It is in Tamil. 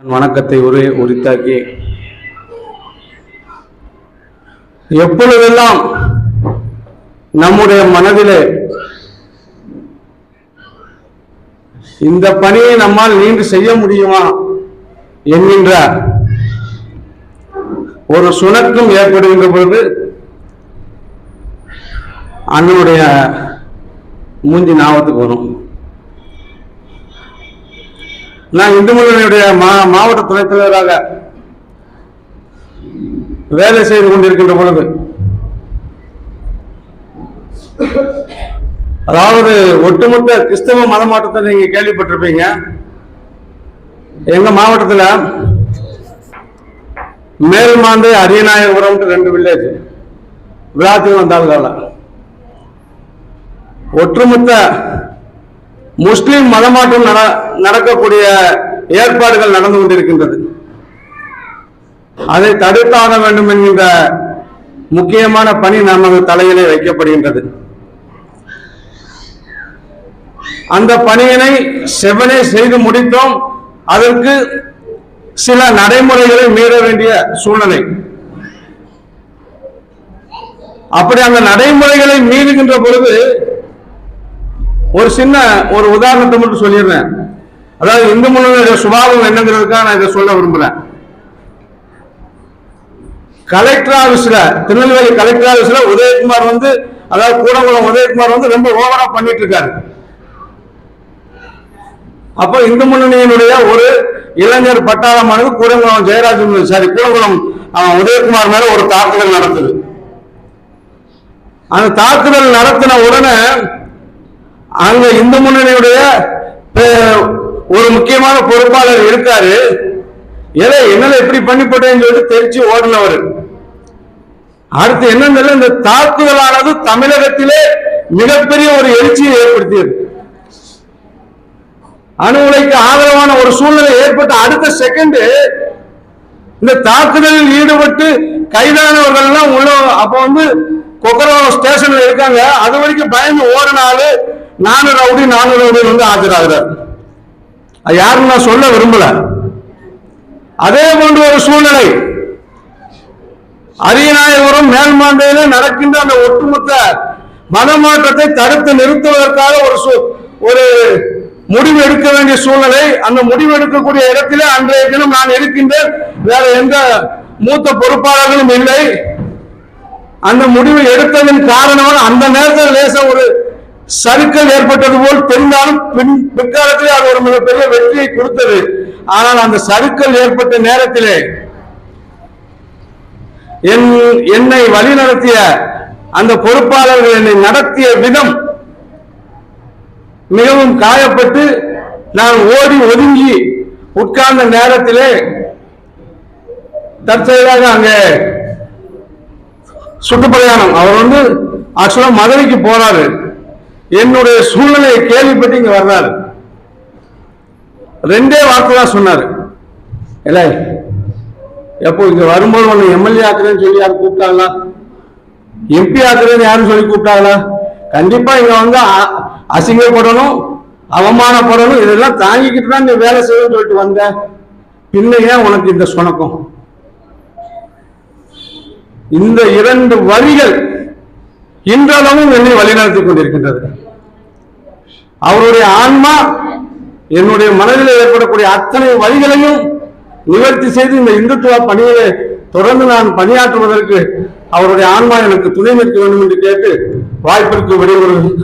வணக்கத்தை உரி உரித்தாக்கி எப்பொழுதெல்லாம் நம்முடைய மனதிலே இந்த பணியை நம்மால் நீண்டு செய்ய முடியுமா என்கின்ற ஒரு சுணக்கம் ஏற்படுகின்ற பொழுது அண்ணனுடைய மூஞ்சி ஞாபகத்துக்கு வரும். நான் இந்து முன்னணியுடைய மா மாவட்ட துணைத் தலைவராக வேலை செய்து கொண்டிருக்கின்ற பொழுது அதாவது ஒட்டுமொத்த கிறிஸ்தவ மதமாற்றத்தை நீங்க கேள்விப்பட்டிருப்பீங்க. எங்க மாவட்டத்தில் மேல்மாந்தை அரியநாயகபுரம் ரெண்டு வில்லேஜ் விழாத்தில் வந்தாள்கள ஒட்டுமொத்த முஸ்லிம் மதமாற்றம் நட- நடக்கக்கூடிய ஏற்பாடுகள் நடந்து கொண்டிருக்கின்றது. அதை தடுத்தாக வேண்டும் என்கின்ற முக்கியமான பணி நமது தலையிலே வைக்கப்படுகின்றது. அந்த பணியினை செவனே செய்து முடித்தோம். அதற்கு சில நடைமுறைகளை மீற வேண்டிய சூழ்நிலை. அப்படி அந்த நடைமுறைகளை மீறுகின்ற பொழுது ஒரு சின்ன ஒரு உதாரணத்தை மட்டும் சொல்லிடுறேன். அதாவது இந்து முன்னணியுடைய சுபாவம் என்னங்கிறதுக்காக நான் இதை சொல்ல விரும்புறேன் கலெக்டர் ஆபீஸ்ல திருநெல்வேலி கலெக்டர் ஆபீஸ்ல உதயகுமார் வந்து அதாவது கூடங்குளம் உதயகுமார் வந்து ரொம்ப ஓவரா பண்ணிட்டு இருக்காரு அப்போ இந்து முன்னணியினுடைய ஒரு இளைஞர் பட்டாளமானது கூடங்குளம் ஜெயராஜன் சாரி கூடங்குளம் உதயகுமார் மேல ஒரு தாக்குதல் நடந்தது அந்த தாக்குதல் நடத்தின உடனே அங்க இந்து முன்னணியுடைய ஒரு முக்கியமான பொறுப்பாளர் இருக்காரு. ஏதோ என்னால எப்படி பண்ணி போட்டேன்னு சொல்லிட்டு தெரிச்சு ஓடினவர். அடுத்து என்னன்னு தெரியல, இந்த தாக்குதலானது தமிழகத்திலே மிகப்பெரிய ஒரு எழுச்சியை ஏற்படுத்தியது. அணு உலைக்கு ஆதரவான ஒரு சூழ்நிலை ஏற்பட்ட அடுத்த செகண்ட் இந்த தாக்குதலில் ஈடுபட்டு கைதானவர்கள் எல்லாம் உள்ள அப்ப வந்து கொக்கரோ ஸ்டேஷன்ல இருக்காங்க. அது வரைக்கும் பயந்து ஓடினாலும் நானு ரவுடி நானு ரவுடி வந்து ஆஜராகிறார். யாரும் யாருன்னு நான் சொல்ல விரும்பல. அதே போன்ற ஒரு சூழ்நிலை அரியநாயபுரம் மேல்மாண்டையில நடக்கின்ற அந்த ஒட்டுமொத்த மதமாற்றத்தை தடுத்து நிறுத்துவதற்காக ஒரு சூ- ஒரு முடிவு எடுக்க வேண்டிய சூழ்நிலை. அந்த முடிவு எடுக்கக்கூடிய இடத்திலே அன்றைய தினம் நான் இருக்கின்றேன். வேற எந்த மூத்த பொறுப்பாளர்களும் இல்லை. அந்த முடிவு எடுத்ததன் காரணமாக அந்த நேரத்தில் லேச ஒரு சறுக்கல் ஏற்பட்டது போல் தெரிந்தாலும் பின் பிற்காலத்திலே அது ஒரு மிகப்பெரிய வெற்றியை கொடுத்தது. ஆனால் அந்த சறுக்கல் ஏற்பட்ட நேரத்திலே என் என்னை வழிநடத்திய அந்த பொறுப்பாளர்கள் என்னை நடத்திய விதம் மிகவும் காயப்பட்டு நான் ஓடி ஒதுங்கி உட்கார்ந்த நேரத்திலே தற்செயலாக அங்கே சுற்றுப்பிரயாணம் அவர் வந்து ஆக்சுவலா மதுரைக்கு போறாரு. என்னுடைய சூழ்நிலையை கேள்விப்பட்டு இங்க வர்றாரு. ரெண்டே வார்த்தை தான் சொன்னாரு. இல்ல எப்போ இங்க வரும்போது உன்னை எம்எல்ஏ ஆக்குறேன்னு சொல்லி யாரும் கூப்பிட்டாங்களா? எம்பி ஆக்குறேன்னு யாரும் சொல்லி கூப்பிட்டாங்களா? கண்டிப்பா இங்க வந்து அ- அசிங்கப்படணும் அவமானப்படணும் இதெல்லாம் தாங்கிக்கிட்டு தான் நீ வேலை செய்யணும்னு சொல்லிட்டு வந்த. பின்ன ஏன் உனக்கு இந்த சுணக்கம் இந்த இரண்டு வரிகள் இன்றளவும் என்னை வழிநடத்திக் கொண்டிருக்கின்றது. அவருடைய ஆன்மா என்னுடைய மனதில் ஏற்படக்கூடிய அத்தனை வழிகளையும் நிவர்த்தி செய்து இந்த இந்துத்துவ பணியை தொடர்ந்து நான் பணியாற்றுவதற்கு அவருடைய ஆன்மா எனக்கு துணை நிற்க வேண்டும் என்று கேட்டு வாய்ப்பிற்கு விடைபெறுகிறேன்.